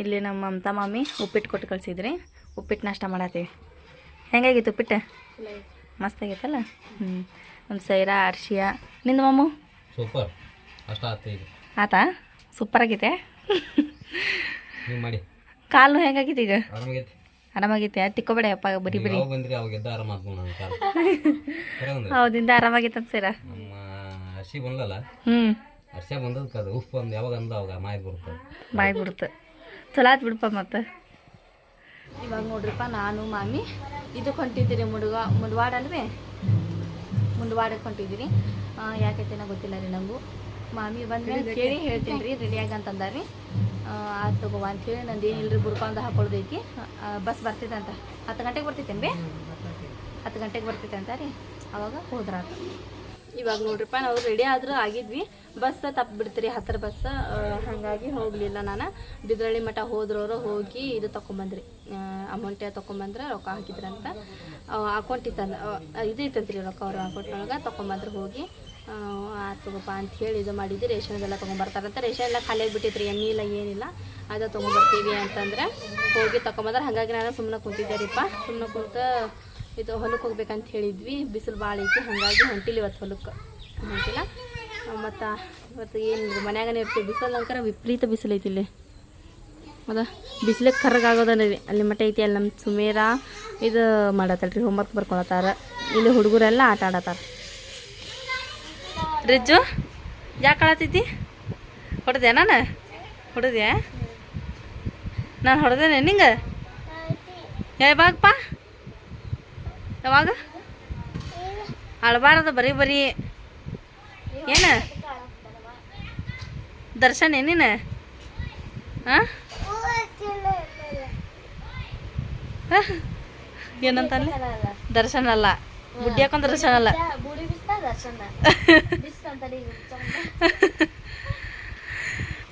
ಇಲ್ಲಿ ನಮ್ಮ ಮಮತಾ ಮಾಮಿ ಉಪ್ಪಿಟ್ಟು ಕೊಟ್ಟು ಕಳಿಸಿದ್ರಿ. ಉಪ್ಪಿಟ್ಟು ನಾಷ್ಟ ಮಾಡತ್ತೀವಿ. ಹೆಂಗಾಗಿತ್ತು ಉಪ್ಪಿಟ್ಟು? ಮಸ್ತ್ ಆಗೈತಲ್ಲ? ಹ್ಞೂ ಒಂದು ಸೈರ ಅರ್ಶಿಯ. ನಿಂದು ಮಾಮು? ಸೂಪರ್. ಅಷ್ಟ ಆತು ಸೂಪರ್ ಆಗೈತೆ. ಕಾಲು ಹೆಂಗಾಗಿತ್ತು ಈಗ? ಆರಾಮಾಗೈತಿ. ತಿಕ್ಕೋಬೇಡ ಅಪ್ಪ ಬರೀ ಬರೀ. ಹೌದಿಂದ ಆರಾಮಾಗೈತೆ ಅಂತ ಸೈರ? ನಮ್ಮ ಹರ್ಷಿ ಬಂದಲ್ಲ ಹ್ಞೂ ಹರ್ಷ ಬಂದದಕ್ಕೆ ಅದು ಉಪ್ಪು ಒಂದು ಯಾವಾಗ ಅಂದ ಅವಾಗ ಮಾಯ್ ಬಿಡುತ್ತೆ ಮಾಯ್ ಬಿಡುತ್ತೆ ಚಲೋ ಆತ್ ಬಿಡಪ್ಪ ಮತ್ತೆ. ಇವಾಗ ನೋಡ್ರಿಪ್ಪ ನಾನು ಮಾಮಿ. ಇದಕ್ಕೆ ಹೊಂಟಿದ್ದೀರಿ ಮುಡುಗ ಮುಡ್ವಾಡ ಅಲ್ವೇ? ಮುಂಡ್ವಾಡಕ್ಕೆ ಹೊಂಟಿದ್ದೀರಿ. ಆ, ಯಾಕೈತೆ ಗೊತ್ತಿಲ್ಲ ರೀ ನಂಗೂ. ಮಾಮಿ ಬಂದ್ಮೇಲೆ ಕೇಳಿ ಹೇಳ್ತೀನಿ. ರೀ ರೆಡಿಯಾಗಿ ಅಂತಂದಾರಿ ಆಯ್ತು ತಗೋವ ಅಂಥೇಳಿ ನಂದು ಏನಿಲ್ಲರಿ ಬುಡ್ಕೊಂಡು ಹಾಕೊಳ್ಳೋದೈತಿ ಬಸ್ ಬರ್ತೈತೆ ಅಂತ ಹತ್ತು ಗಂಟೆಗೆ ಬರ್ತೈತೇನು ಬೇ ಹತ್ತು ಗಂಟೆಗೆ ಬರ್ತೈತೆ ಅಂತ ರೀ. ಅವಾಗ ಹೋದ್ರಾತು. ಇವಾಗ ನೋಡ್ರಿಪ್ಪ ನಾವು ರೆಡಿ ಆದ್ರೂ ಆಗಿದ್ವಿ. ಬಸ್ ತಪ್ಪು ಬಿಡ್ತೀರಿ ಹತ್ರ ಬಸ್ ಹಾಗಾಗಿ ಹೋಗಲಿಲ್ಲ ನಾನು. ಬಿದ್ರಳ್ಳಿ ಮಠ ಹೋದ್ರವರು ಹೋಗಿ ಇದು ತೊಗೊಂಬಂದ್ರಿ ಅಮೌಂಟ್ ತೊಗೊಂಬಂದ್ರೆ ರೊಕ್ಕ ಹಾಕಿದ್ರಂತ. ಅಕೌಂಟ್ ಇತ್ತಂದ ಆ, ಇದು ಇತ್ತಂತ್ರಿ ರೊಕ್ಕ ಅವ್ರ ಅಕೌಂಟ್ನೊಳಗೆ ತೊಗೊಂಬಂದ್ರೆ ಹೋಗಿ. ಆತು ತಗೋಪ್ಪ ಅಂತ ಹೇಳಿ ಇದು ಮಾಡಿದ್ದು ರೇಷನ್ ಎಲ್ಲ ತೊಗೊಂಬರ್ತಾರಂತ. ರೇಷನ್ ಎಲ್ಲ ಖಾಲಿ ಆಗಿಬಿಟ್ಟಿತ್ರಿ ಎಣ್ಣೆ ಇಲ್ಲ ಏನಿಲ್ಲ. ಅದ ತೊಗೊಂಬರ್ತೀವಿ ಅಂತಂದ್ರೆ ಹೋಗಿ ತೊಗೊಂಬಂದ್ರೆ ಹಾಗಾಗಿ ನಾನು ಸುಮ್ಮನೆ ಕೂತಿದ್ದೆ ರೀಪ್ಪ. ಸುಮ್ಮನೆ ಕುಂತ ಇದು ಹೊಲಕ್ಕೆ ಹೋಗ್ಬೇಕಂತ ಹೇಳಿದ್ವಿ. ಬಿಸಿಲು ಭಾಳ ಐತಿ, ಹಾಗಾಗಿ ಹೊಂಟಿಲ್ಲ ಇವತ್ತು ಹೊಲಕ್ಕೆ ಹೊಂಟಿಲ್ಲ. ಮತ್ತು ಇವತ್ತು ಏನು ಮನ್ಯಾಗನೇ ಇರ್ತೀವಿ. ಬಿಸಿಲು ಅಂಕರ ವಿಪರೀತ ಬಿಸಿಲು ಐತಿ ಇಲ್ಲಿ. ಹೌದಾ ಬಿಸಿಲಿಗೆ ರೀ ಅಲ್ಲಿ ಮಟ್ಟ ಐತಿ. ಅಲ್ಲಿ ನಮ್ಮ ಸುಮೇರ ಇದು ಮಾಡತ್ತಲ್ರಿ ಹೋಮ್ವರ್ಕ್ ಬರ್ಕೊಳತ್ತಾರ. ಇಲ್ಲಿ ಹುಡುಗರೆಲ್ಲ ಆಟ ಆಡತ್ತಾರ. ರಿಜ್ಜು, ಯಾಕೆ ಆಳತೈತಿ ಹೊಡೆದೆ ನಾನು? ಹೊಡೆದೆ ನಾನು ಹೊಡೆದೇನೆ, ನಿಂಗೆ? ಯಾವಾಗಪ್ಪ ಯಾವಾಗ? ಅಳಬಾರದ, ಬರೀ ಬರೀ. ಏನ? ದರ್ಶನ್ ಏನೇನ? ಏನಂತ ಅಲ್ಲಿ ದರ್ಶನ ಅಲ್ಲ. ಬುಡ್ಡಿ ಹಾಕೊಂಡ್ ದರ್ಶನ ಅಲ್ಲ.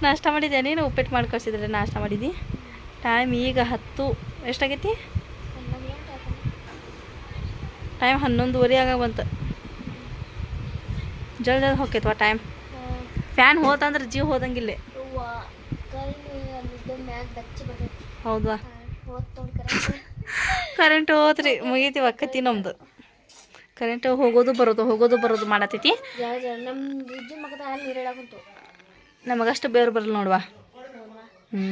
ನಾಷ್ಟ ಮಾಡಿದ್ದೆ ನೀನು? ಉಪ್ಪಿಟ್ಟು ಮಾಡ್ಕೊಳ್ಸಿದ್ರೆ ನಾಷ್ಟ ಮಾಡಿದ್ದಿ ಟೈಮ್ ಈಗ ಹತ್ತು. ಎಷ್ಟಾಗೈತಿ? ಟೈಮ್ ಹನ್ನೊಂದುವರೆ ಆಗ ಬಂತು ಜಲ್ದಿ ಜಲ್ದಿ ಹೋಗ್ತೈತವ ಟೈಮ್ ಫ್ಯಾನ್ ಹೋತಂದ್ರೆ ಜೀವ ಹೋದಂಗಿಲ್ಲ. ಹೌದಾ ಕರೆಂಟ್ ಹೋತ್ರಿ ಮುಗೀತಿ ಒಕ್ಕತಿ ನಮ್ದು. ಕರೆಂಟ್ ಹೋಗೋದು ಬರೋದು ಹೋಗೋದು ಬರೋದು ಮಾಡತೈತಿ. ನಮಗಷ್ಟು ಬೇರೆ ಬರಲ್ಲ ನೋಡ್ವಾ? ಹ್ಞೂ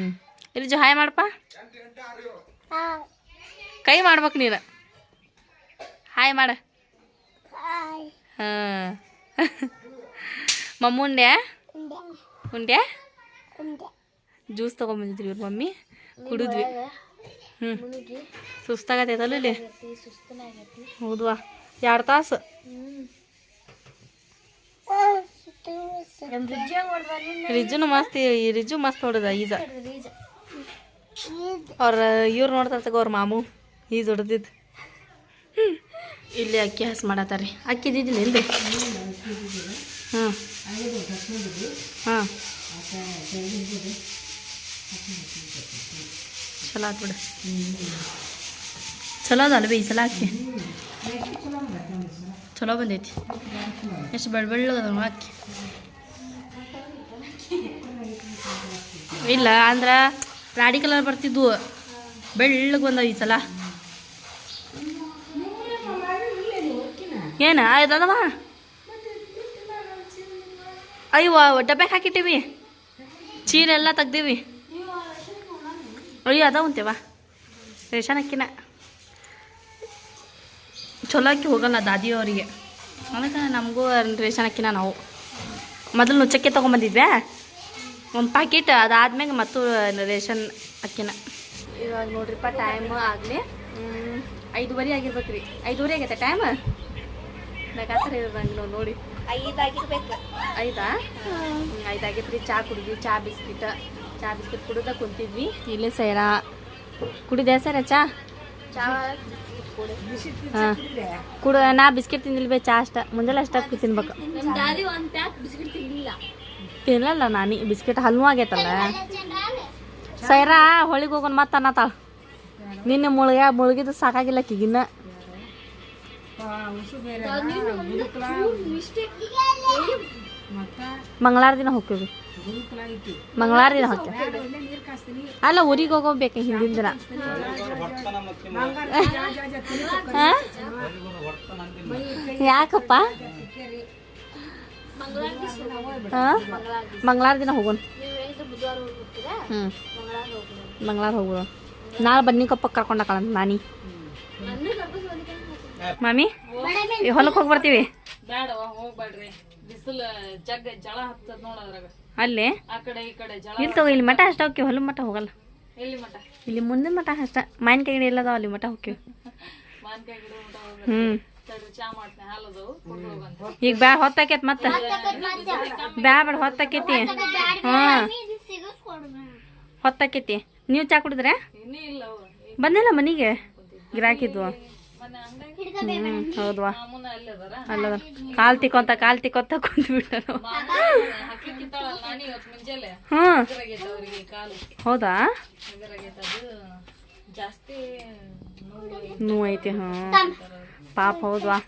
ಇಲ್ಲಿ ಜೋ ಹಾಯ್ ಮಾಡಪ್ಪ ಕೈ ಮಾಡ್ಬೇಕು ನೀನು ಹಾಯ್ ಮಾಡ. ಹಾಂ. ಮಮ್ಮುಂಡೆ ಉಂಡೆ ಜ್ಯೂಸ್ ತೊಗೊಂಬಂದಿದ್ರಿ ಇವ್ರ ಮಮ್ಮಿ. ಕುಡಿದ್ವಿ. ಹ್ಞೂ ಸುಸ್ತಾಗತ್ತೈತಲ್ಲ ಇಲ್ಲಿ ಹೌದ್ವಾ? ಎರಡು ತಾಸು. ರಿಜ್ಜುನು ಮಸ್ತ್ ಈ ರಿಜ್ಜು ಮಸ್ತ್ ಹೊಡೆದ ಈಜ. ಅವ್ರ ಇವ್ರು ನೋಡ್ತಾರ ತಗೋ ಅವ್ರ ಮಾಮು. ಈಜ್ ಹೊಡೆದಿದ್ದು ಇಲ್ಲಿ ಅಕ್ಕಿ ಹಸ್ ಮಾಡತ್ತಾರ್ರಿ. ಅಕ್ಕಿ ಇದ್ದಿದ್ದಿಲ್ಲ ಇಲ್ಲಿ? ಹಾಂ ಹಾಂ ಚಲೋ ಆತು ಬಿಡು. ಚಲೋ ಅದಲ್ಲ ಬಿ ಈ ಸಲ ಅಕ್ಕಿ? ಚಲೋ ಬಂದೈತಿ. ಎಷ್ಟು ಬೆಳ್ ಬೆಳ್ಳಗದ ಅಕ್ಕಿ. ಇಲ್ಲ ಅಂದ್ರೆ ರಾಡಿ ಕಲರ್ ಬರ್ತಿದ್ವು. ಬೆಳ್ಳಗೆ ಬಂದವು ಈ ಸಲ. ಏನು? ಆಯ್ತದವ ಅಯ್ಯೋ ಡಬ್ಬಕ್ಕೆ ಹಾಕಿಟ್ಟಿವಿ. ಚೀಲೆಲ್ಲ ತೆಗ್ದೀವಿ. ಅಯ್ಯೋ ಅದ ಉಂತೇವ ರೇಷನ್ ಅಕ್ಕಿನ. ಚಲೋ ಅಕ್ಕಿ ಹೋಗಲ್ಲ ದಾದಿಯವರಿಗೆ ಅದಕ್ಕೆ ನಮಗೂ ರೇಷನ್ ಅಕ್ಕಿನ ನಾವು. ಮೊದಲು ನುಚ್ಚಕ್ಕಿ ತೊಗೊಂಬಂದಿದ್ವಿ ಒಂದು ಪ್ಯಾಕೆಟ್ ಅದಾದ್ಮೇಲೆ ಮತ್ತು ರೇಷನ್ ಅಕ್ಕಿನ. ಇವಾಗ ನೋಡ್ರಿಪ್ಪ ಟೈಮ್ ಆಗಲಿ. ಐದುವರೆ ಆಗಿರ್ಬೇಕು ರೀ ಐದುವರೆ ಆಗೈತೆ ಟೈಮ್ ನಗಾತ್ರ ನಂಗೆ ನಾವು ನೋಡಿ. ಐದಾಗಿರ್ಬೇಕು. ಐದಾ? ಐದಾಗೈತೆ ರೀ ಚಾ ಕುಡಿದ್ವಿ ಚಾ ಬಿಸ್ಕಿಟ್. ಚಾ ಬಿಸ್ಕಿಟ್ ಕುಡಿದ ಕುಂತಿದ್ವಿ. ಇಲ್ಲೇ ಸೈರಾ. ಕುಡಿದೆ ಸರ ಚಾ? ಚಾ ಕುಡ. ನಾ ಬಿಸ್ಕಿಟ್ ತಿಂದಿಲ್ಲ ಬೇ ಚಾ ಅಷ್ಟ. ಮುಂಜಾನೆ ಅಷ್ಟಕ್ಕೆ ತಿನ್ಬೇಕು. ತಿನ್ನಲ್ಲ ನಾನಿ. ಬಿಸ್ಕಿಟ್ ಹಲ್ವು ಆಗೈತಲ್ಲ. ಸೈರಾ ಹೊಳಿಗೆ ಹೋಗೋಣ ಮತ್ತೆ ಅನ್ನತಾಳ. ನಿನ್ನೆ ಮುಳುಗ ಮುಳುಗಿದ್ದು ಸಾಕಾಗಿಲ್ಲ ಕಿಗಿನ್ನ ಮಂಗಳಾರ ದಿನ ಹೋಗ್ತೀವಿ. ಮಂಗಳಾರ ದಿನ ಹೋಗ್ತೆ ಅಲ್ಲ, ಊರಿಗೆ ಹೋಗೋಬೇಕು ಹಿಂದಿನ ದಿನ? ಯಾಕಪ್ಪ? ಹಾ? ಮಂಗಳವಾರ ದಿನ ಹೋಗೋಣ. ಹ್ಞೂ ಮಂಗಳವಾರ ಹೋಗೋಣ. ನಾಳೆ ಬನ್ನಿ ಕಪ್ಪ ಕರ್ಕೊಂಡಾಕಳ ನಾನಿ. ನನ್ನ ಕರ್ಕೊಂಡು ಬಂದಿದ್ದೆ ಮಾಮಿ ಈ ಹೊಲಕ್ಕೆ ಹೋಗಿ ಬರ್ತೀವಿ. ಬೇಡವ ಹೋಗ್ಬೇಡ್ರಿ. ಬಿಸಿಲು ಜಗ್ ಜಳ ಹತ್ತದ ನೋಡದ್ರಾಗ ಅಲ್ಲಿ? ಆ ಕಡೆ ಈ ಕಡೆ ಜಳ ಇಲ್ಲಿ ತಗೋ ಇಲ್ಲಿ ಮಠ ಅಷ್ಟ ಹೋಗ್ತೀವಿ ಹೊಲ ಮಠ ಹೋಗಲ್ಲ. ಇಲ್ಲಿ ಮುಂದಿನ ಮಠ ಅಷ್ಟ. ಮಾವಿನಕಾಯಿ ಗಿಡ ಇಲ್ಲದ ಅಲ್ಲಿ ಮಠ ಹೋಗ್ತೀವಿ. ಹ್ಞೂ ಈಗ ಬ್ಯಾ ಹೊತ್ತಾಕೈತ್ ಮತ್ತೆ. ಬ್ಯಾ ಬೇಡ ಹೊತ್ತಾಕೈತಿ ಹಾಂ ಹೊತ್ತಾಕೈತಿ ನೀವು ಚಾ ಕುಡಿದ್ರೆ? ಬಂದಿಲ್ಲ ಮನಿಗೆ? ಗಿರಾಕಿದ್ವು ಹ್ಞೂ ಹೌದ್ವಾ? ಅಲ್ಲದ. ಕಾಲ್ ತಿಕ್ಕೊಂತ ಕಾಲ್ ತಿಕ್ಕೊಂತ ಕುಂತ ಬಿಟ್ಟರು ಕಾಲು. ಹೌದಾ? ಹಗರಾಗೈತೆ ಅದು ಜಾಸ್ತಿ ನೋವು ನೋವು ಐತಿ ಹಾಂ ಪಾಪ ಹೌದ್ವಾ?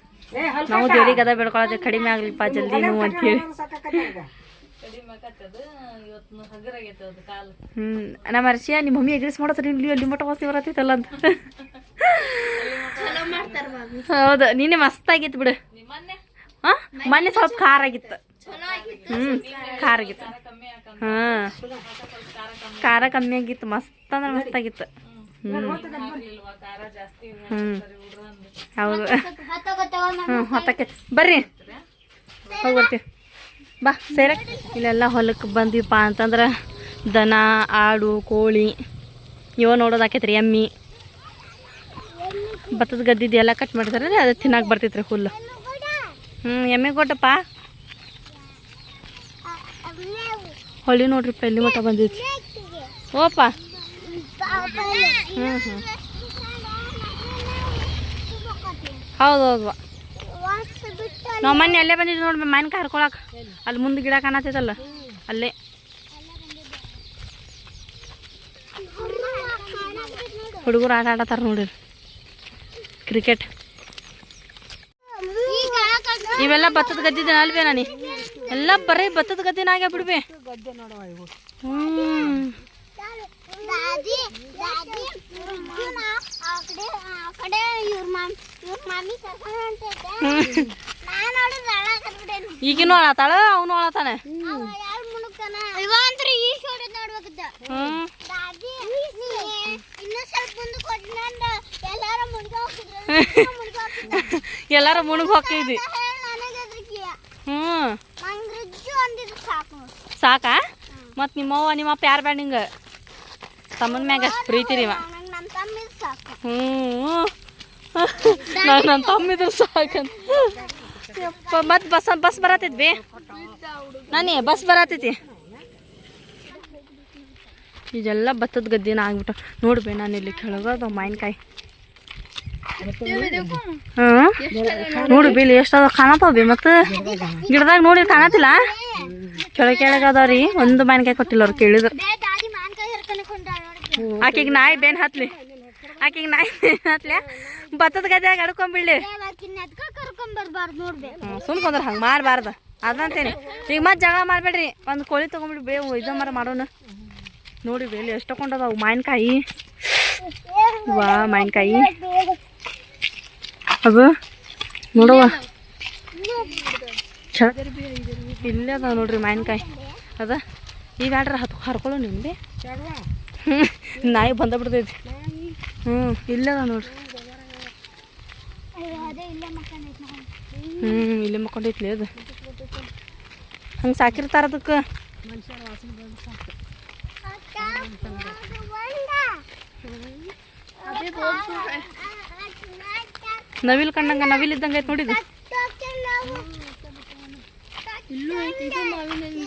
ನಾವು ದೇವ್ರಿಗೆ ಅದ ಬೆಳ್ಕೊಳತ್ತೆ ಕಡಿಮೆ ಆಗ್ಲಿಪ್ಪ ಜಲ್ದಿ ನೋವು ಅಂತೇಳಿ. ಹ್ಮ್ ಆಕತ್ತದು ಇವತ್ತು ಹಗರಾಗೈತೆ ಅದು ಕಾಲು. ಹ್ಞೂ ನಮ್ಮ ಅರ್ಷಿಯ ನಿಮ್ಮ ಮಮ್ಮಿ ಎಗ್ರೆಸ್ ಮಾಡೋದ್ರಿ ಇಲ್ಲಿ ಅಲ್ಲಿ ಮಟ್ಟ ವಾಸಿ ಬರತ್ತೈತಲ್ಲ ಅಂತ. ಮಾಡ್ತಾರ ಹೌದು ನಿನ್ನೆ ಮಸ್ತಾಗಿತ್ತು ಬಿಡು. ನಿಮ್ಮನ್ನೆ? ಹಾಂ? ಮೊನ್ನೆ ಸ್ವಲ್ಪ ಖಾರ ಆಗಿತ್ತು. ಚಲೋ ಆಗಿತ್ತು. ಹ್ಞೂ ಖಾರ ಆಗಿತ್ತು ಹಾಂ. ಸ್ವಲ್ಪ ಖಾರ ಕಮ್ಮಿ ಆಗಿತ್ತು ಮಸ್ತ್ ಅಂದ್ರೆ ಮಸ್ತ್ ಆಗಿತ್ತು. ಹ್ಞೂ ಹಾಕ್ಲಿಲ್ವಾ ಖಾರ ಜಾಸ್ತಿ ಹ್ಞೂ ಹೌದು. ಹ್ಞೂ ಹೊತ್ತಕ್ಕೆ ಬರ್ರಿ. ಹೋಗಿ ಬರ್ತೀವಿ ಬಾ ಸೇರ. ಇಲ್ಲೆಲ್ಲ ಹೊಲಕ್ಕೆ ಬಂದಿವಪ್ಪ ಅಂತಂದ್ರೆ ದನ ಆಡು ಕೋಳಿ. ಇವ ನೋಡೋದಾಕೈತ್ರಿ ಎಮ್ಮಿ. ಭತ್ತದ ಗದ್ದಿದ್ದು ಎಲ್ಲ ಕಟ್ ಮಾಡಿದಾರೆ, ಅದು ತಿನ್ನಕ್ಕೆ ಬರ್ತೈತ್ರಿ ಹುಲ್ಲು ಹ್ಞೂ ಎಮ್ಮೆ ಕೊಟ್ಟಪ್ಪ ಹೊಳಿ ನೋಡ್ರಿಪ್ಪ ಎಲ್ಲಿ ಮಟ್ಟ ಬಂದೈತಿ. ಓಪ ಹ್ಞೂ ಹ್ಞೂ ಹೌದು ಹೌದು ನಾವು ಮೊನ್ನೆ ಅಲ್ಲೇ ಬಂದಿದ್ವಿ ನೋಡಿ ಮಾವಿನಕಾಯಿ ಕರ್ಕೊಳಕ್ಕೆ ಅಲ್ಲಿ ಮುಂದೆ ಗಿಡ ಕಾಣತೈತಲ್ಲ ಅಲ್ಲೇ. ಹುಡುಗರು ಆಟ ಆಡತ್ತಾರ ನೋಡ್ರಿ. ಕ್ರಿಕೆಟ್ ಇವೆಲ್ಲ ಭತ್ತದ ಗದ್ದಿದ ಅಲ್ವೇ ನಾನಿ? ಎಲ್ಲ ಬರೀ ಭತ್ತದ ಗದ್ದಿನ ಆಗ್ಯಾ ಬಿಡ್ಬೇ. ಈಗಿನ ಅಳತಾಳ ಅವನು ಅಳತಾನೆ ಎಲ್ಲಾರ ಮುಣಗ್ ಹೋಗ್ತಿದ್ವಿ ಹ್ಮ್. ಸಾಕಾ. ಮತ್ ನಿಮ್ಮವ್ವ ನಿಮ್ಮಪ್ಪ ಯಾರು ಬೇಡ ನಿಂಗೆ? ತಮ್ಮನ ಮ್ಯಾಗ ಅಷ್ಟು ಪ್ರೀತಿ ರೀ ಇವ. ನಂಗೆ ನನ್ನ ತಮ್ಮ ಸಾಕ. ಹ್ಞೂ ನಾನು ನನ್ನ ತಮ್ಮಿದ್ರು ಸಾಕಂತ. ಯಪ್ಪ ಮತ್ತೆ ಬಸ್ ಬಸ್ ಬರತೈತಿ ನಾನೇ ಬಸ್ ಬರತೈತಿ. ಇದೆಲ್ಲ ಭತ್ತದ ಗದ್ದೆನ ಆಗ್ಬಿಟ್ಟು. ನೋಡ್ಬೇ ನಾನು ಇಲ್ಲಿ ಕೆಳಗದ ಮಾವಿನಕಾಯಿ ನೋಡು ಬಿಲ್ ಎಷ್ಟು ಅದ ಕಾಣತಾವ ಬಿ ಮತ್ತು. ಗಿಡದಾಗ ನೋಡಿ ಕಾಣತಿಲ್ಲ ಕೆಳ ಕೆಳಗೆ ಅದಾವ ರೀ. ಒಂದು ಮಾವಿನಕಾಯಿ ಕೊಟ್ಟಿಲ್ಲ ಅವ್ರು ಕೇಳಿದ್ರು. ಆಕೆಗೆ ನಾಯಿ ಬೇನ್ ಹತ್ಲಿ. ಆಕಿಗೆ ನಾಯಿ ಬೇನ್ ಹತ್ಲಿ. ಭತ್ತದ ಗದ್ದೆಯಾಗ ಹ್ಞೂ ಸುಮ್ಕೊಂಡ್ರೆ ಹಂಗೆ ಮಾಡಬಾರ್ದು. ಅದಂತೇನೆ. ಈಗ ಮತ್ತೆ ಜಗಳ ಮಾಡಬೇಡ್ರಿ. ಒಂದು ಕೋಳಿ ತೊಗೊಂಬಿಡಿ ಬೇವು ಇದು ಮರ ಮಾಡೋಣ ನೋಡಿ ಬೇಲಿ ಎಷ್ಟು ತಗೊಂಡದ ಮಾವಿನಕಾಯಿ? ವಾ, ಮಾವಿನಕಾಯಿ. ಅದು ನೋಡುವ. ಇಲ್ಲೇ ಅದಾವ ನೋಡ್ರಿ ಮಾವಿನಕಾಯಿ. ಅದ, ಈಗ ಆಡ್ರ ಹತ್ ಹರ್ಕೊಳ್ಳೋ ನಿಂದೆ ಹ್ಞೂ ನಾಯಿ ಬಂದ ಬಿಡ್ತೈತಿ. ಹ್ಞೂ ಇಲ್ಲೇ ನೋಡ್ರಿ. ಅದೇ ಮಕ್ಕಳ ಹ್ಞೂ ಇಲ್ಲೇ ಮಕ್ಕೊಂಡೈತ್ಲಿ ಅದು. ಹಂಗೆ ಸಾಕಿರ್ತಾರ ಅದಕ್ಕೆ ನವಿಲ್ ಕಂಡಂಗ, ನವಿಲ್ ಇದ್ದಂಗೆ ಐತೆ ನೋಡಿದು.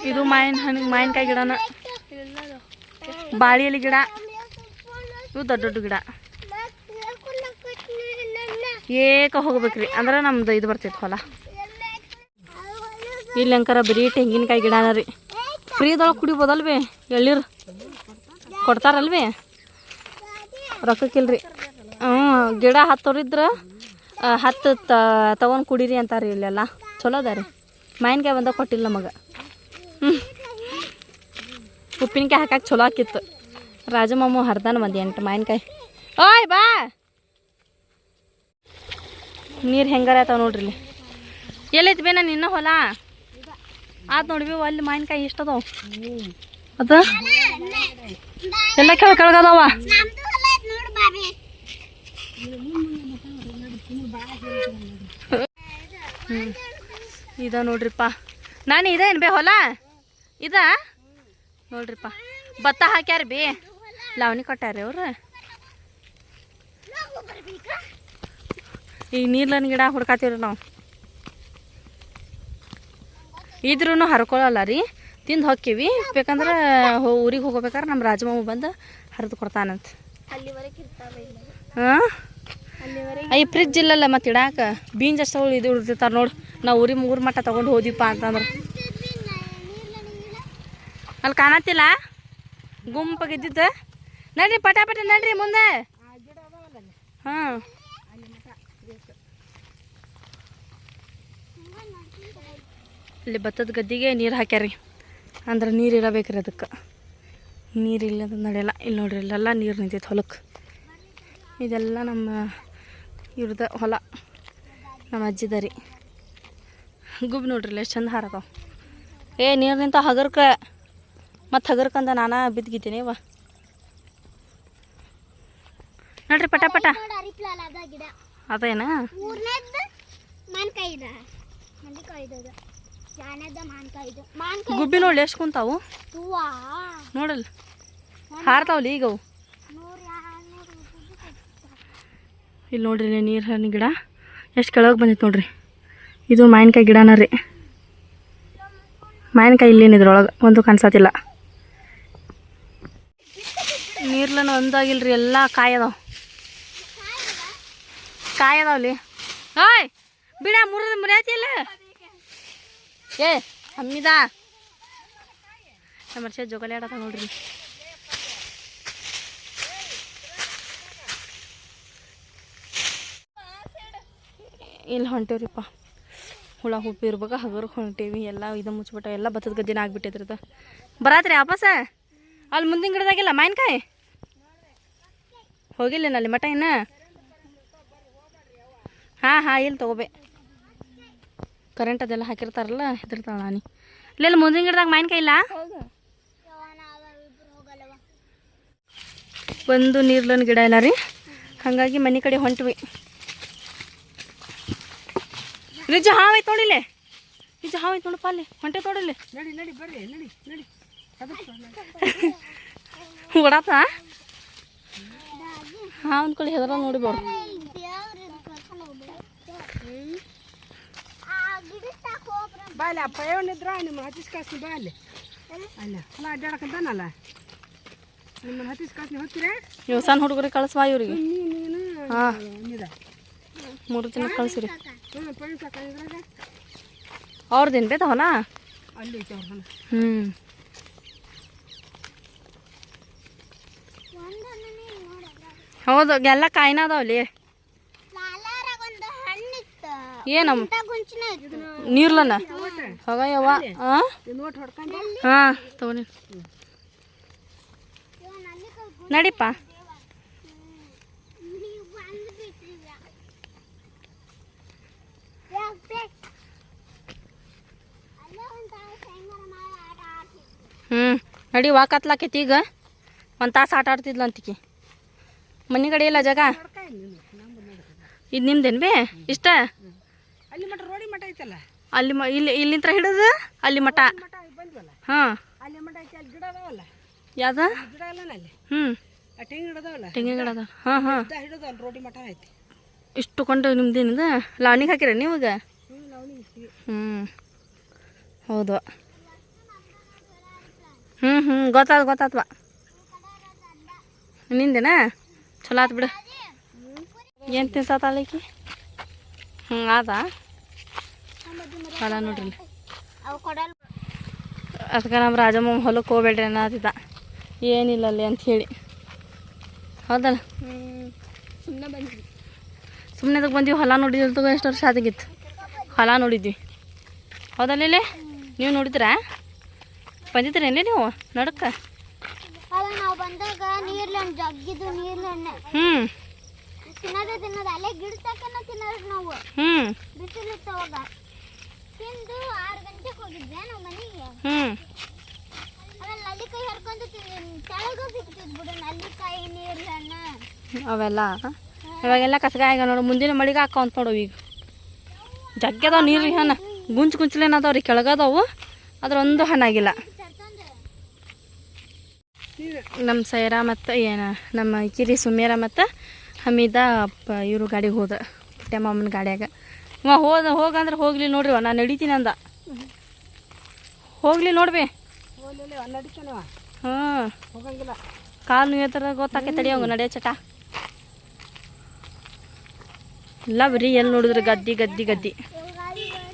ಇದು ಮಾವಿನ ಹಣ್ಣು, ಮಾವಿನಕಾಯಿ ಗಿಡನ. ಬಾಳಿಯಲ್ಲಿ ಗಿಡ. ಇವು ದೊಡ್ಡ ದೊಡ್ಡ ಗಿಡ. ಏಕ ಹೋಗ್ಬೇಕ್ರಿ. ಅಂದ್ರೆ ನಮ್ದು ಇದು ಬರ್ತೈತೆ ಹೊಲ. ಇಲ್ಲಿ ಅಂಕರ ಬರೀ ತೆಂಗಿನಕಾಯಿ ಗಿಡನ ರೀ. ಫ್ರೀದೊಳಗೆ ಕುಡಿಬೋದಲ್ವೇ ಎಳ್ಳೀರು ಕೊಡ್ತಾರಲ್ವೇ? ರೊಕ್ಕಕ್ಕಿಲ್ರಿ. ಹ್ಞೂ, ಗಿಡ ಹತ್ತೋರಿದ್ರೆ ಹತ್ತು ತಗೊಂಡು ಕುಡೀರಿ ಅಂತಾರೆ ಇಲ್ಲೆಲ್ಲ. ಚಲೋ ಅದ ರೀ. ಮಾವಿನಕಾಯಿ ಬಂದಾಗ ಕೊಟ್ಟಿಲ್ಲ ನಮಗೆ. ಹ್ಞೂ ಉಪ್ಪಿನಕಾಯಿ ಹಾಕಕ್ಕೆ ಚಲೋ ಆಕಿತ್ತು. ರಾಜಮಾಮು ಹರ್ದಾನ ಬಂದು ಎಂಟು ಮಾವಿನಕಾಯಿ. ಓಯ್, ಬಾ! ನೀರು ಹೆಂಗಾರ ಆತಾವ ನೋಡ್ರಿ ಇಲ್ಲಿ. ಎಲ್ಲೈತಿ ಬೇನ ನಿನ್ನ ಹೊಲ? ಆತು ನೋಡಿ ಬಿ ಅಲ್ಲಿ ಮಾವಿನಕಾಯಿ ಇಷ್ಟದವು ಅದ? ಎಲ್ಲ ಕೆಳ ಕೆಳಗದವ. ಇದ ನೋಡ್ರಿಪ್ಪ. ನಾನು ಇದೇನ್ ಬೇ ಹೊಲ? ಇದ? ನೋಡ್ರಿಪ್ಪ. ಭತ್ತ ಹಾಕ್ಯಾರ ಬಿ. ಲಾವಣಿ ಕೊಟ್ಟಾರ್ರಿ ಅವ್ರು. ಈಗ ನೀರ್ಲನ್ ಗಿಡ ಹುಡ್ಕಾತೀವ್ರಿ ನಾವು. ಇದ್ರೂ ಹರ್ಕೊಳಲ್ಲ ರೀ. ತಿಂದು ಹೊಕ್ಕೀವಿ. ಬೇಕಂದ್ರೆ ಹೋ ಊರಿಗೆ ಹೋಗ್ಬೇಕಾದ್ರೆ ನಮ್ಮ ರಾಜಮಾವು ಬಂದು ಹರಿದು ಕೊಡ್ತಾನಂತ. ಹಾಂ? ಈ ಫ್ರಿಜ್ ಇಲ್ಲಲ್ಲ ಮತ್ತೆ ಇಡಾಕ? ಬೀನ್ಸ್ ಅಷ್ಟು ಇದು ಉಳಿದಿರ್ತಾರೆ ನೋಡಿ. ನಾವು ಊರಿ ಮೂರು ಮಟ್ಟ ತೊಗೊಂಡು ಹೋದಿಪ್ಪ ಅಂತಂದ್ರೆ. ಅಲ್ಲಿ ಕಾಣತ್ತಿಲ್ಲ? ಗುಂಪಾಗಿದ್ದಿದ್ದು ನಡ್ರಿ ಪಟ ಪಟ ನಡ್ರಿ ಮುಂದೆ. ಹಾಂ. ಇಲ್ಲಿ ಭತ್ತದ ಗದ್ದಿಗೆ ನೀರು ಹಾಕ್ಯಾರಿ. ಅಂದ್ರೆ ನೀರು ಇರಬೇಕ್ರಿ ಅದಕ್ಕೆ. ನೀರಿಲ್ಲದ ನಡೆಯಲ್ಲ. ಇಲ್ಲಿ ನೋಡ್ರಿ, ಇಲ್ಲೆಲ್ಲ ನೀರು ನಿಂತೈತೆ ಹೊಲಕ್ಕೆ ಇದೆಲ್ಲ ನಮ್ಮ ಇವ್ರದ ಹೊಲ. ನಮ್ಮ ಅಜ್ಜಿದ ರೀ. ಗುಬ್ ನೋಡ್ರಿ ಎಷ್ಟು ಚಂದ ಹಾರತಾವ ಏ, ನೀರು ನಿಂತ ಹಗರ್ಕ. ಮತ್ತು ಹಗರ್ಕಂದ ನಾನಾ ಬಿದ್ದಿದ್ದೀನಿ ವಾ ನೋಡ್ರಿ, ಪಟ ಪಟ. ಅದೇನಾ? ಜಾನದ ಮಾನ್ಕಾಯಿ ಇದು. ಮಾನ್ಕಾಯಿ ಗುಬ್ಬಿ ನೋಡ್ಲಿ ಎಷ್ಟು ಕುಂತಾವು? ನೋಡಲ್. ನೋಡಲ್ಲ ಹಾರ್ತಾವಲ್ಲಿ ಈಗ ಅವು ಇಲ್ಲಿ ನೋಡ್ರಿ ನೀರ್ ಹಣ್ಣು ಗಿಡ. ಎಷ್ಟು ಕೆಳಗೆ ಬಂದಿತ್ತು ನೋಡ್ರಿ. ಇದು ಮಾವಿನಕಾಯಿ ಗಿಡನ ರೀ. ಮಾವಿನಕಾಯಿ ಇಲ್ಲೇನು ಇದ್ರೊಳಗೆ? ಒಂದು ಕಾಣಿಸತ್ತಿಲ್ಲ ನೀರ್ಲನ ಒಂದಾಗಿಲ್ರಿ ಎಲ್ಲ ಕಾಯಿ ಅದಾವ. ಕಾಯಿ ಓಯ್ ಬಿಡ ಮುರಿದ ಮುರಿಯಾತಿಲ್ಲ ಏ ಅಮ್ಮಿದಾ ನಮ್ಮ ಮನುಷ್ಯ ಜೋಗಾಲಿ ಆಡತ್ತ ನೋಡ್ರಿ ಇಲ್ಲಿ ಹೊಂಟೇವ್ರಿಪ್ಪ. ಹುಳ ಹುಪ್ಪಿ ಇರ್ಬೇಕು, ಹಗರ್ ಹೊಂಟೇವಿ, ಎಲ್ಲ ಇದು ಮುಚ್ಬಿಟ್ಟ, ಎಲ್ಲ ಭತ್ತದ ಗದ್ದಿನ ಆಗ್ಬಿಟ್ಟೈತ್ರಿ ಬರಾತ್ರಿ ವಾಪಸ್? ಅಲ್ಲಿ ಮುಂದಿನ ಗಿಡದಾಗಿಲ್ಲ, ಮಾವಿನಕಾಯಿ? ಹೋಗಿಲ್ಲ ಅಲ್ಲಿ ಮಠ ಇನ್ನ? ಹಾಂ ಹಾಂ ಇಲ್ಲಿ ತಗೋಬೆ. ಕರೆಂಟ್ ಅದೆಲ್ಲ ಹಾಕಿರ್ತಾರಲ್ಲ ಹೆದರ್ತಾಳ ನಾನಿ ಇಲ್ಲೆಲ್ಲ ಮುಂದಿನ ಗಿಡದಾಗ ಮಾವಿನಕಾಯಿ ಇಲ್ಲ? ಒಂದು ನೀರ್ಲನ್ ಗಿಡ ಇಲ್ಲ ರೀ. ಹಾಗಾಗಿ ಮನೆ ಕಡೆ ಹೊಂಟ್ವಿ. ನಿಜ ಹಾವು ಐತೆ ನಿಜ ಹಾವು ಐತೆ ನೋಡಪ್ಪ ಅಲ್ಲಿ. ಹೊಂಟೆ ಬರ್ರಿ ನಡಿ ಓಡಾತ ಹಾವು ಅಂದ್ಕೊಳ್ಳಿ ಹೆದರ ನೋಡಿ ಬಾರು ಬಾಯ್ಲಿ ಅಪ್ಪ ಏನಿದ್ರ ನಿಮ್ಮ ಹತ್ತಿಸ್ ಕಾಸ್ನಿ ಬಾ ಅಲ್ಲಿ ಅಲ್ಲ ಅಲ್ಲ ಅಡ್ಡಾಡಕಂತಾನಲ್ಲ ನಿಮ್ಮ ಹತ್ತಿಸ್ ಕಾಸ್ನಿ ಹೊತ್ತೀರಾ? ನೀವು ಸಣ್ಣ ಹುಡುಗರಿಗೆ ಕಳಿಸ್ವಾ ಇವ್ರಿಗೆ? ನೀನು ಹಾಂ. ಮೂರು ದಿನ ಕಳಿಸಿರಿ. ಅವ್ರ ದಿನ ಹಾಕಿದ್ರಾಗ ಅವ್ರದ್ದೇನು ಬೇತಾವಲ್ಲ ಅಲ್ಲಿ ಹ್ಞೂ ಹೌದು ಎಲ್ಲ ಕಾಯಿನ ಹಣ್ಣಿತ್ತು. ಏನಮ್ಮ? ಗುಂಚಿನ ಇತ್ತು. ನೀರ್ಲನ? ಹೋಗಯ್ಯವ್ವ. ಹಾಂ ತಗೊನಿ ನಡಿಪ್ಪ ಹ್ಞೂ ನಡಿ ವಾಕತ್ಲಾಕೈತಿ ಈಗ. ಒಂದು ತಾಸು ಆಟ ಆಡ್ತಿದ್ಲಂತಿಕಿ. ಮನೆ ಕಡೆ ಇಲ್ಲ ಜಾಗ? ಇದು ನಿಮ್ದೇನು ಬೇ ಇಷ್ಟ ಅಲ್ಲಿ ಮಟ ರೋಡಿ ಮಠ ಐತಲ್ಲ? ಅಲ್ಲಿ ಮ ಇಲ್ಲಿ ಇಲ್ಲಿಂತ್ರ ಹಿಡಿದು ಅಲ್ಲಿ ಮಠ. ಹಾಂ. ಯಾವ್ದ? ಹ್ಞೂ ತೆಂಗಿನ ಗಿಡ ಅದ ಹಾಂ ಹಾಂ. ಇಷ್ಟು ಕೊಂಡು ನಿಮ್ದೇನಿದ ಲಾವಣಿಗೆ ಹಾಕಿರ ನೀವಾಗ ಹ್ಞೂ ಹೌದು. ಹ್ಞೂ ಹ್ಞೂ ಗೊತ್ತಾದ ಗೊತ್ತಾತ್ವ ನಿಂದೇನಾ? ಚಲೋ ಆತು ಬಿಡು. ಏನು ತಿನ್ಸತ್ತಾಳಕಿ ಹ್ಞೂ ಆದ? ಹೊಲ ನೋಡ್ರಿ ಅದಕ್ಕೆ ನಮ್ಮ ರಾಜಮ್ಮ ಹೊಲಕ್ಕೆ ಹೋಗ್ಬೇಡ್ರಿ ಅನ್ನತ್ತಿದ್ದ. ಏನಿಲ್ಲ ಅಲ್ಲಿ ಅಂತ ಹೇಳಿ. ಹೌದಲ್ಲ? ಸುಮ್ಮನೆ ಬಂದ್ವಿ. ಸುಮ್ಮನೆ ಅದಕ್ಕೆ ಬಂದೀವಿ? ಹೊಲ ನೋಡಿದ್ವಿ ತಗೋ ಎಷ್ಟು ವರ್ಷ ಆದಾಗಿತ್ತು ಹೊಲ ನೋಡಿದ್ವಿ. ಹೌದಲ್ಲ ಇಲ್ಲಿ? ನೀವು ನೋಡಿದ್ರಾ? ಏನೇ ನೀವು? ನಡಕ್ಕೆ? ಹ್ಞೂ ಹ್ಞೂ ತಿಂದು ಆರು ಗಂಟೆಗೆ ಹೋಗಿದ್ದೆ ನಾವು ಮನೆಗೆ. ಹ್ಞೂ ಆಮೇಲೆ ನಲ್ಲಿಕಾಯಿ ಹರ್ಕೊಂಡು ಕೆಳಗೂ ಸಿಗ್ತಿದ್ ಬಿಡು ನಲ್ಲಿಕಾಯಿ ನೀರ್ಲಣ್ಣ ಅವೆಲ್ಲ? ಇವಾಗೆಲ್ಲ ಕಸಗಾಯ ನೋಡು. ಮುಂದಿನ ಮಳಿಗೆ ಹಾಕೊಂತ ನೋಡು ಈಗ. ಜಗ್ಗದ ನೀರು ಹಣ್ಣ ಗುಂಚ್ ಗುಂಚಲೇನದಾವ ರೀ. ಕೆಳಗದವು. ಅದ್ರ ಒಂದು ಹಣ್ಣಾಗಿಲ್ಲ ನಮ್ಮ ಸೈರ ಮತ್ತು ಏನು? ನಮ್ಮ ಕಿರಿ ಸುಮೇರ ಮತ್ತು ಹಮೀದ ಇವರು ಗಾಡಿಗೆ ಹೋದ. ಪುಟ್ಟಮ್ಮನ ಗಾಡಿಯಾಗ. ಇವ ಹೋದ ಹೋಗಂದ್ರೆ ಹೋಗ್ಲಿ ನೋಡ್ರಿ ನಾನು ನಡಿತೀನಿ ಅಂದ. ಹೋಗ್ಲಿ ನೋಡ್ಬಿ ಹಾಂ. ಕಾಲು ನೋಯ್ತರ ಗೊತ್ತಾಕೈತೆ ತಡಿಯೋಂಗ ನಡೆಯ ಚಟ. ಇಲ್ಲ ಬರೀ ಎಲ್ಲಿ ನೋಡಿದ್ರೆ ಗದ್ದಿ ಗದ್ದಿ ಗದ್ದಿ.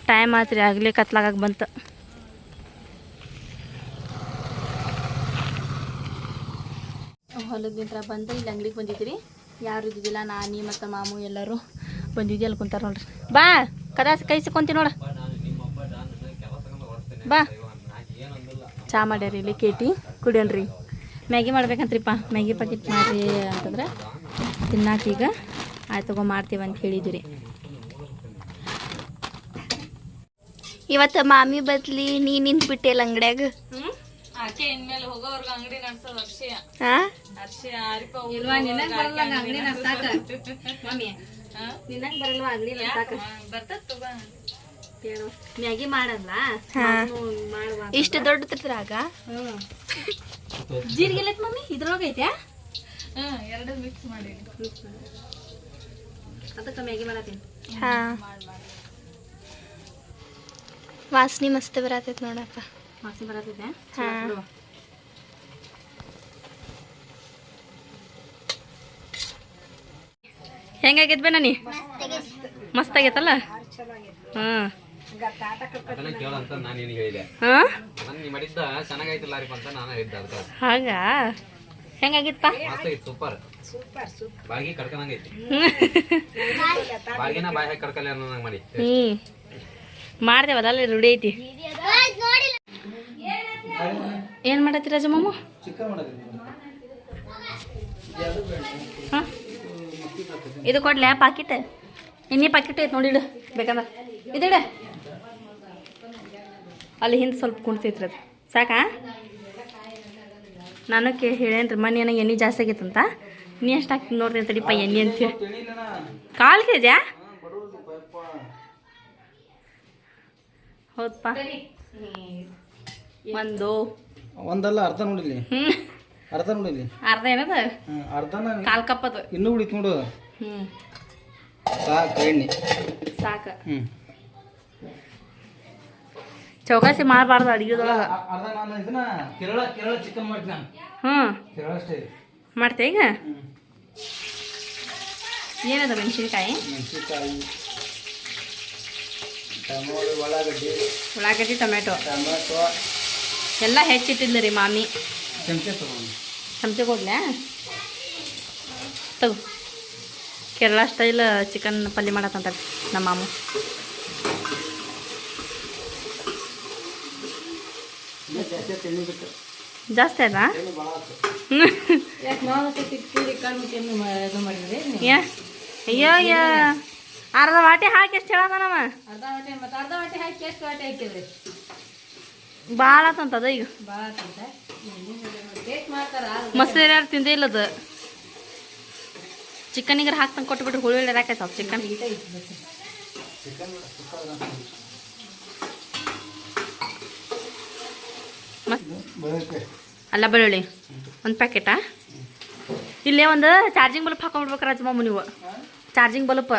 ಟೈಮ್ ಆತ್ರಿ ಆಗಲೇ ಕತ್ಲಾಗಕ್ಕೆ ಬಂತು. ಹೊಲದಿಂದ ಬಂದು ಇಲ್ಲಿ ಅಂಗಡಿಗೆ ಬಂದಿದ್ರಿ ಯಾರು ಇದ್ದಿದ್ದಿಲ್ಲ ನಾನಿ ಮತ್ತು ಮಾಮು ಎಲ್ಲರೂ. ಬಂದಿದ್ದಿ ಅಲ್ಲಿ ಕುಂತಾರ ನೋಡ್ರಿ. ಬಾ ಕದಾ ಕೈ ಸಿಕ್ಕೊಂತಿ ನೋಡ. ಬಾ. ಚಾ ಮಾಡ್ಯಾರಿ ಇಲ್ಲಿ ಕೇಟಿ ಕುಡಿಯನ್ರಿ. ಮ್ಯಾಗಿ ಮಾಡ್ಬೇಕಂತ್ರಿಪ್ಪ. ಮ್ಯಾಗಿ ಪ್ಯಾಕೆಟ್ ಮಾಡ್ರಿ ಅಂತಂದ್ರೆ ತಿನ್ನಾಕ ಈಗ ಆಯ್ತು ತಗೋ ಮಾಡ್ತೀವಿ ಅಂತ ಹೇಳಿದಿರಿ. ಇವತ್ತು ಮಾಮಿ ಬದ್ಲಿ ನೀ ನಿಂತ್ ಬಿಟ್ಟಿಲ್ಲ ಅಂಗಡ್ಯಾಗ? ಅಂಗಡಿ ನಡ್ಸೋದು ಹಾ ಅರ್ಶಿಯ ಆರಿಪ ಇಲ್ವಾ ನಿನಗೆ ಬರಲ್ಲ ಅಂಗಡಿ ನಡ್ಸಾಕ ಮಮ್ಮಿ ನಿನಗೆ ಬರಲ್ವಾ ಬರ್ತದ ತಗೋ ಹೇಳು ಮ್ಯಾಗಿ ಮಾಡಲ್ಲ. ಮಾಡುವ ಇಷ್ಟು ದೊಡ್ಡ ಹ್ಮ್. ಜೀರಿಗೆ ಎಲ್ಲೈತ್ ಮಮ್ಮಿ? ಇದ್ರೊಳಗೆ ಐತೆ ಹ್ಮ್ ಎರಡು ಮಿಕ್ಸ್ ಮಾಡಿ. ಅದಕ್ಕೆ ಮ್ಯಾಗಿ ಮಾಡತ್ತೀನಿ. ಹಾ. ವಾಸನೆ ಮಸ್ತ್ ಬರತೈತಿ ನೋಡಪ್ಪ. ವಾಸನೆ ಬರತೈತೆ? ಹಾ. ಹೆಂಗಾಗೈತ್ ಬೇ ನಾನಿ ಮಸ್ತ್ ಆಗೈತಲ್ಲ ಹಾಂ? ಹಾಗ? ಐತಿ ಸೂಪರ್ ಬಾಳ್ಗಿ ಕಡ್ಕೊಂಡಂಗೈತಿ ಬಾಳ್ಗಿನ ಬಾಯಿ ಹಾಕಿ ಕಡ್ಕಲ್ಲ ಅನ್ನೋ ಮಾಡಿ. ಹ್ಞೂ ಮಾಡ್ದೇವಲ್ಲ ಅಲ್ಲಿ ರೂಢಿ ಐತಿ. ಏನು ಮಾಡತ್ತಿ ರಾಜ ಮಾಮು? ಹಾಂ? ಇದು ಕೊಡ್ಲ್ಯಾ ಪಾಕಿಟ್. ಎಣ್ಣೆ ಪಾಕಿಟ್ ಐತೆ ನೋಡಿಡು ಬೇಕಂದ್ರೆ. ಇದಿಡ ಅಲ್ಲಿ ಹಿಂದೆ ಸ್ವಲ್ಪ ಕುಣ್ತೈತ್ರಿ ಅದು. ಸಾಕಾ? ನಾನು ಕೇ ಹೇಳೇನ್ರಿ ಮನೆ ನನಗೆ ಎಣ್ಣೆ ಜಾಸ್ತಿ ಆಗೈತಂತ. ನೀ ಎಷ್ಟು ಹಾಕ್ತೀನಿ ನೋಡ್ರಿ ತಡಿಪ್ಪ ಎಣ್ಣೆ ಅಂತ ಕಾಲು ಕೆ ಜಿಯಾ ಹೌದಪ್ಪ ಒಂದು. ಒಂದಲ್ಲ ಅರ್ಧ ನೋಡಿಲಿ ಅರ್ಧ ನೋಡಿಲಿ ಅರ್ಧ ಏನದ? ಅರ್ಧ ಕಾಲ್ ಕಾಲು ಕಪ್ ಅದು ಇನ್ನೂ ಉಳಿತು ನೋಡು. ಹ್ಞೂ ಸಾಕು ಎಣ್ಣೆ. ಸಾಕು. ಹ್ಞೂ ಚೌಕಾಸಿ ಮಾಡಬಾರ್ದು ಅಡುಗೆದೊಳಗೆ. ಅರ್ಧ ನಾನು ಇದನ್ನ ಕೇರಳ ಕೇರಳ ಚಿಕನ್ ಮಾಡ್ತೀನಿ ನಾನು. ಹ್ಞೂ ಕೇರಳ ಸ್ಟೈಲ್ ಮಾಡ್ತೇ ಈಗ? ಏನದ ಮೆಣಸಿನ್ಕಾಯಿ? ಮೆಣಸಿನ್ಕಾಯಿ ಟಮೋಟೊ ಉಳ್ಳಾಗಡ್ಡಿ. ಉಳ್ಳಾಗಡ್ಡಿ ಟೊಮೆಟೊ. ಟೊಮೆಟೊ. ಎಲ್ಲ ಹೆಚ್ಚಿಟ್ಟಿದ್ಲು ರೀ ಮಾಮಿ. ಚಮಚೆ ತಗೊಂಡು. ಚಮಚೆ ತಗೋ. ಕೇರಳ ಸ್ಟೈಲ್ ಚಿಕನ್ ಪಲ್ಯ ಮಾಡತ್ತಂತ ನಮ್ಮ ಮಾಮು. ಜಾಸ್ತಿ ಯಾ ಅಯ್ಯೋ ಅಯ್ಯೋ. ಅರ್ಧ ವಾಟಿ ಹಾಕಿ ಎಷ್ಟು ಹೇಳದ ಹಾಕಿದ್ರಿ? ಭಾಳ ಆತಂತದ ಈಗ. ಭಾಳ ಮಸ್ತ್ ಯಾರು ತಿಂದೇ ಇಲ್ಲದ? ಚಿಕನಿಗೆ ಹಾಕ್ತಂಗೆ ಕೊಟ್ಬಿಟ್ರೆ ಹುಳಿ ಹಾಕೈತೆ ಸ್ವಲ್ಪ ಚಿಕನ್? ಅಲ್ಲ ಬೆಳ್ಳುಳ್ಳಿ. ಒಂದು ಪ್ಯಾಕೆಟಾ ಇಲ್ಲೇ ಒಂದು ಚಾರ್ಜಿಂಗ್ ಬಲ್ಪ್ ಹಾಕೊಂಡ್ಬಿಡ್ಬೇಕು ರಾಜಮಾಮು ನೀವು. ಚಾರ್ಜಿಂಗ್ ಬಲ್ಪ್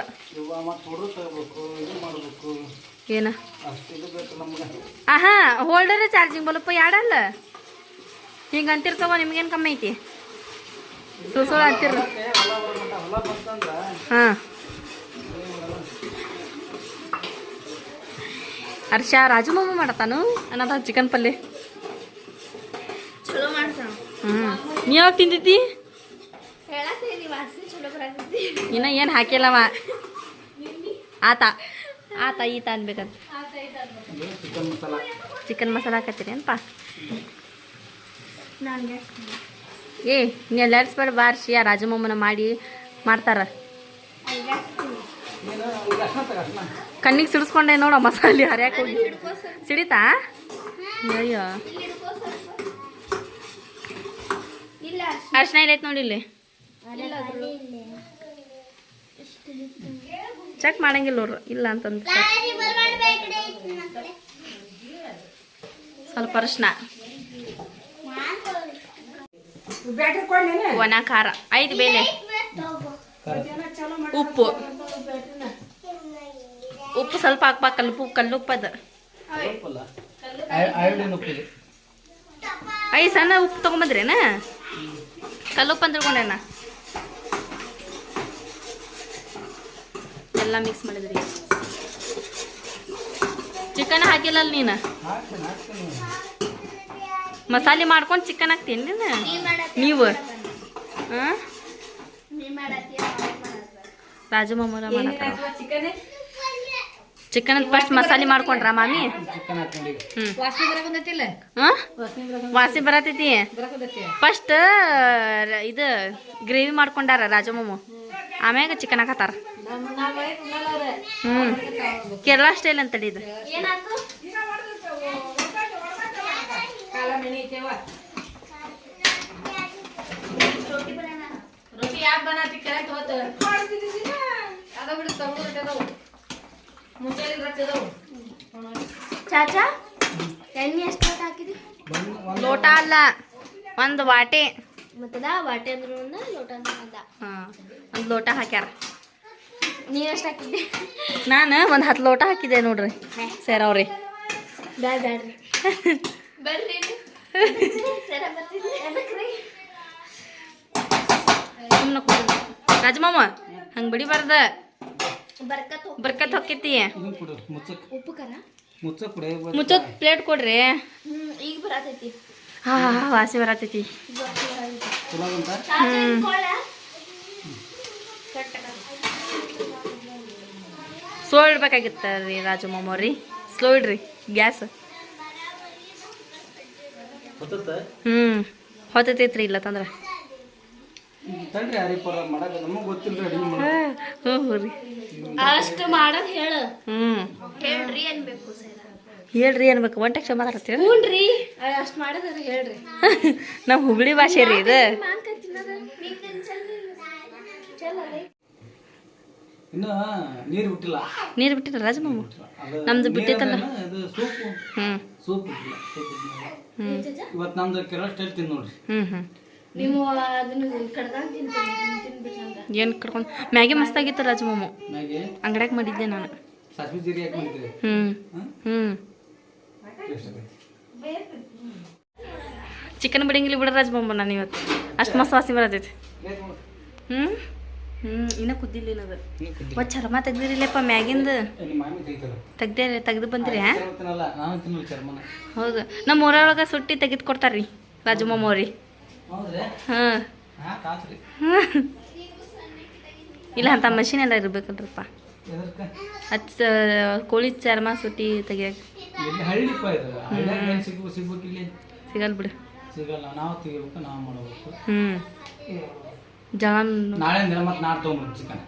ಏನ? ಆಹಾ ಹೋಲ್ಡರ್ ಚಾರ್ಜಿಂಗ್ ಬಲ್ಪ್ ಯಾಡಲ್ಲ? ಹಿಂಗೆ ಅಂತಿರ್ತಾವ, ನಿಮ್ಗೇನು ಕಮ್ಮಿ ಐತಿ? ಸುಳ್ಳು ಬಂತಂದ್ರೆ ಹಾಂ. ಹರ್ಷ ರಾಜು ಮಾಮ ಮಾಡತಾನು ಅನ್ನದ ಚಿಕನ್ ಪಲ್ಯ ಮಾಡ್ತಾನ. ಹ್ಞೂ ನೀ ಯಾವಾಗ ತಿಂದಿದ್ದಿ? ಇನ್ನ ಏನು ಹಾಕಿಲ್ಲವ? ಆತ. ಆತ ಈತ ಅನ್ಬೇಕಂತ. ಚಿಕನ್ ಮಸಾಲ. ಚಿಕನ್ ಮಸಾಲ ಹಾಕತ್ತೀರಿ ಏನಪ್ಪ ಏ ನೀ ಬರ ಬಾರಿಸಿ ಆ ರಾಜಮಮ್ಮನ ಮಾಡಿ ಮಾಡ್ತಾರ. ಕಣ್ಣಿಗೆ ಸಿಡಿಸ್ಕೊಂಡೆ ನೋಡ ಮಸಾಲೆ ಹರ್ಯಾಕ ಹೋಗಿ. ಸಿಡಿತಾ? ಅಯ್ಯೋ. ಅರ್ಶನ ಅರ್ಶಿನ ಇಲ್ಲ ಐತೆ ನೋಡಿ ಇಲ್ಲಿ. ಚೆಕ್ ಮಾಡಂಗಿಲ್ಲ ಅವ್ರು, ಇಲ್ಲ ಅಂತಂದ್ರೆ ಸ್ವಲ್ಪ ಅರ್ಶಿನ ನಾನ್ ತಗೊಳ್ಳಿ. ಬ್ಯಾಟ್ರಿ ಕೊಡ್ಲೇನೆ ಒಣ ಖಾರ. ಐದು ಬೇಳೆ ಉಪ್ಪು. ಉಪ್ಪು ಸ್ವಲ್ಪ ಹಾಕ್ಬೇಕು ಕಲ್ಲು ಕಲ್ಲುಪ್ಪದ ಐದು ಸಣ್ಣ ಉಪ್ಪು ತೊಗೊಂಬಂದ್ರೇನ? ಕಲ್ಲುಪ್ಪು ಅಂತ ತಿಳ್ಕೊಂಡೇನ ಎಲ್ಲ ಮಿಕ್ಸ್ ಮಾಡಿದ್ರಿ. ಚಿಕನ್ ಹಾಕಿಲ್ಲ ನೀನು? ಮಸಾಲೆ ಮಾಡ್ಕೊಂಡು ಚಿಕನ್ ಹಾಕ್ತೀನಿ ನೀವು? ಹಾಂ. ಮಾಡತ್ತಾರ ಚಿಕನ್? ಫಸ್ಟ್ ಮಸಾಲೆ ಮಾಡ್ಕೊಂಡ್ರ ಮಾಮಿ? ಹ್ಞೂ ವಾಸಿ ಬರತೈತಿ? ಫಸ್ಟ್ ಇದು ಗ್ರೇವಿ ಮಾಡ್ಕೊಂಡಾರ ರಾಜಮಮ್ಮ. ಆಮ್ಯಾಗ ಚಿಕನ್ ಹಾಕತ್ತಾರ. ಹ್ಞೂ ಕೇರಳ ಸ್ಟೈಲ್ ಅಂತೇಳಿ ಇದು. ಚಾಚಾ ಎಣ್ಣೆ ಎಷ್ಟು ಹಾಕಿದ್ರಿ ಲೋಟ ಅಲ್ಲ ಒಂದು ವಾಟೆ ಮತ್ತದ? ವಾಟೆ ಅಂದ್ರೆ ಒಂದು ಲೋಟ ಅಂದ್ರೆ ಒಂದ. ಹಾಂ ಒಂದು ಲೋಟ ಹಾಕ್ಯಾರ. ನೀರ್ ಎಷ್ಟು ಹಾಕಿದ್ದೆ? ನಾನು ಒಂದು ಹತ್ತು ಲೋಟ ಹಾಕಿದ್ದೆ ನೋಡ್ರಿ ಸೇರವ್ರಿ ಅವ್ರಿ. ಬ್ಯಾಡ್ರಿ. ಬರ್ರಿ. ಸುಮ್ಮನೆ ರಾಜಮಮ್ಮ ಹಂಗೆ ಬಡಿಬಾರ್ದ ಬರ್ಕತ್ ಹೊಕ್ಕೈತಿ ಮುಚ್ಚಕ್. ಪ್ಲೇಟ್ ಕೊಡ್ರಿ. ಈಗ ಬರತೈತಿ. ಹಾ ವಾಸಿ ಬರತೈತಿ. ಸ್ಲೋ ಇಡ್ಬೇಕಾಗಿತ್ತ ರೀ ರಾಜು ಮಾಮವ್ರಿ ಸ್ಲೋ ಇಡ್ರಿ ಗ್ಯಾಸ್. ಮಾಡ ಹ್ಞೂ ಹ್ಞೂ ರೀ. ಅಷ್ಟು ಮಾಡೋದ್ ಹೇಳು. ಹ್ಞೂ ಹೇಳ್ರಿ ಅನ್ಬೇಕು ಸರ. ಹೇಳ್ರಿ ಅನ್ಬೇಕು. ಒಂಟೆ ಕ್ಷಮ ಮಾತಾಡ್ತೀವಿ ಹ್ಞೂನ್ರಿ ಅಷ್ಟು ಮಾಡೋದ್ರ ಹೇಳ್ರಿ. ನಮ್ಮ ಹುಬ್ಳಿ ಭಾಷೆ ರೀ ಇದು. ನೀರ್ ಬಿಟ್ಟಿಲ್ಲ. ರಾಜ ಮಾಮ? ನಮ್ದು ಬಿಟ್ಟಿತ್ತಲ್ಲ. ಹ್ಮ್ ಇದು ಸೂಪು ಇವತ್ತು ನಮ್ದು ಕೆಲ ಸ್ಟೈಲ್ ತಿಂದು ನೋಡ್ರಿ. ನೀವು ಅದನ್ನ ತಿಂತೀನಿ ಏನು ಕರ್ಕೊಂಡು ಮ್ಯಾಗಿ ಮಸ್ತಾಗಿತ್ತು ರಾಜ ಮಾಮ ಮ್ಯಾಗೆ? ಅಂಗಡ್ಯಾಗ ಮಾಡಿದ್ದೆ ನಾನು. ಸಾಸಿವೆ ಜೀರಿಗೆ ಹಾಕಿ ಮಾಡಿದ್ರಿ? ಹ್ಞೂ ಚಿಕನ್ ಬಿಡಂಗಿಲ್ಲ ಬಿಡ ರಾಜ ನಾನು ಇವತ್ತು. ಅಷ್ಟು ಮಸ್ತ್ ವಾಸಿ ಬರತೈತಿ. ಹ್ಮ್? ಹ್ಞೂ ಹ್ಞೂ ಇನ್ನೂ ಕುದ್ದಿಲ್ಲ ಏನದು ಚರ್ಮ ತೆಗ್ದಿರಿಲ್ಲಪ್ಪ ಮ್ಯಾಗಿಂದ. ತೆಗಿತಾರ ತೆಗ್ದೇ ತೆಗ್ದು ಬಂದ್ರಿ ಹೌದು. ನಮ್ಮ ಊರೊಳಗ ಸುಟ್ಟಿ ತೆಗೆದು ಕೊಡ್ತಾರ್ರಿ ರಾಜಮ್ಮ ಮಾಮ ಅವ್ರಿ ಹಾಂ ಹಾಂ ಇಲ್ಲ ಅಂತ ಮಷಿನ್ ಎಲ್ಲ ಇರ್ಬೇಕಲ್ರಪ್ಪ. ಹಚ್ಚ ಕೋಳಿ ಚರ್ಮ ಸುಟ್ಟಿ ತೆಗಿಯಕ್ಕೆ ಸಿಗಲ್ಲ ಬಿಡು. ಸಿಗಲ್ಲ ನಾವು ತೆಗಿಬೇಕು ನಾವು ಮಾಡಬೇಕು. ಹ್ಞೂ ನಾಳೆ ಮತ್ತೆ ಚಿಕನ್.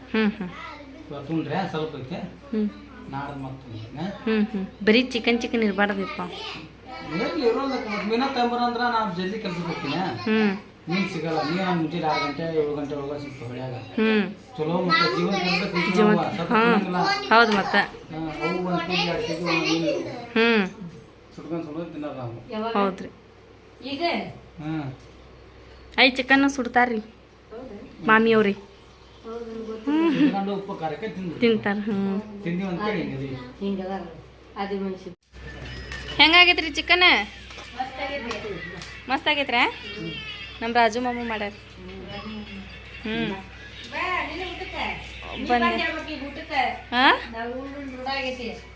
ಇವತ್ತು ಉಂಡ್ರೆ ಸ್ವಲ್ಪ ಐತೆ. ನಾಳೆ ಮತ್ತೆ ಬರೀ ಚಿಕನ್ ಚಿಕನ್ ಇರಬಾರ್ದಪ್ಪ. ಮತ್ತೆ ಮೀನ ತಗೊಂಬರ ಅಂದ್ರೆ ನಾವು ಜಲ್ದಿ ಕೆಲ್ಸಕ್ಕೆ ಹೋಗ್ತೀನಿ. ಹ್ಞೂ ಮೀನು ಸಿಗಲ್ಲ. ನೀರು ನಮ್ಮ ಮುಂಚೆ ಆರು ಗಂಟೆ ಏಳು ಗಂಟೆ ಹೋಗೋ ಸಿಗ್ತಾವೆ ಹೊಳ್ಯಾಗ ಹ್ಞೂ ಚಲೋ ಮತ್ತೆ ಜೀವನ ಕೆಲ್ಸಕ್ಕೆ ಜೀವನ ಅವು. ಸ್ವಲ್ಪ ಹಾಂ ತಿನ್ನಂಗಿಲ್ಲ. ಹೌದು ಮತ್ತೆ. ಅವು ಒಂದು ಕೆಜಿ ಎರಡು ಕೆಜಿ ಒಂದು ಮೀನು ಹ್ಞೂ ಸುಟ್ಕೊಂಡು ಸುಟ್ಕೊಂಡು ತಿನ್ನೋದು ನಾವು. ಹೌದ್ರಿ. ಈಗ? I chicken ಸುಡ್ತಾರ್ರಿ. ಮಾಮಿ ಅವ್ರಿ. ತಿನ್ಕೊಂಡು ಉಪ್ಪು ಖಾರಕ್ಕೆ ತಿಂದ್ವಿ ತಿಂತಾರೆ ಹ್ಞೂ ಹೆಂಗಾಗೈತ್ರಿ ಚಿಕನ್ ಮಸ್ತ್ ಆಗೈತ್ರ. ನಮ್ಮ ರಾಜು ಮಾಮು ಮಾಡ್ಯಾರ. ಹ್ಞೂ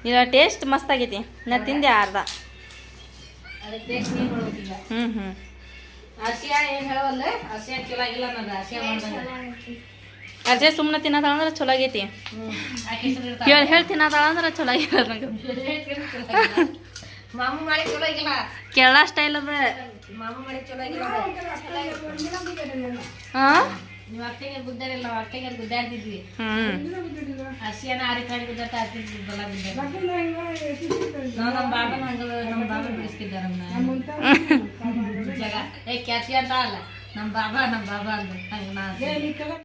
ಇಲ್ಲ ಟೇಸ್ಟ್ ಮಸ್ತ್ ಆಗೈತಿ. ನಾ ತಿಂದೆ ಅರ್ಧ. ಹ್ಞೂ ಹ್ಞೂ ಏನ್ ಹೇಳವಲ್ಲ? ಚಲೋ ಆಗಿಲ್ಲ ನನಗೆ ಅರ್ಜೆ ಸುಮ್ಮನೆ ತಿನ್ನತಾಳ ಅಂದ್ರೆ ಚಲೋ ಆಗೈತಿ. ಹೇಳಿ ಹೇಳಿ ತಿನ್ನತಾಳ ಅಂದ್ರೆ ಚಲೋ ಆಗಿಲ್ಲ ನಂಗೆ. ಮಾಮು ಮಾಡಿ ಚಲೋ ಆಗಿಲ್ಲ. ಕೇರಳ ಸ್ಟೈಲ್ ಅದ. ಮಾಮು ಮಾಡಿ ಚಲೋ ಆಗಿಲ್ಲ. ಹಾ? ನೀವು ಅತ್ತೆಗೆ ಗುದ್ದಾರಿಲ್ಲ ಅತ್ತೆಗೆ ಗುದ್ದಾಡ್ತಿದ್ವಿ ಹಸಿಯನ ಆರಿ ಕಾಡಿ ಗುದ್ದಾಟ ಹಾಕ್ತಿದ್ವಿ ಬಲ ಗುದ್ದಾಡ ನಾವು ನಮ್ಮ ಬಾಬನ ಹಂಗ ನಮ್ಮ ಬಾಬಾ ಬಿಡಿಸ್ತಿದ್ದ ನಮ್ಮನ್ನ ಜಗ. ಏ ಕ್ಯಾಸಿ ಅಂತ ಅಲ್ಲ. ನಮ್ಮ ಬಾಬಾ ನಮ್ಮ ಬಾಬಾ ಅಂದ್ರೆ.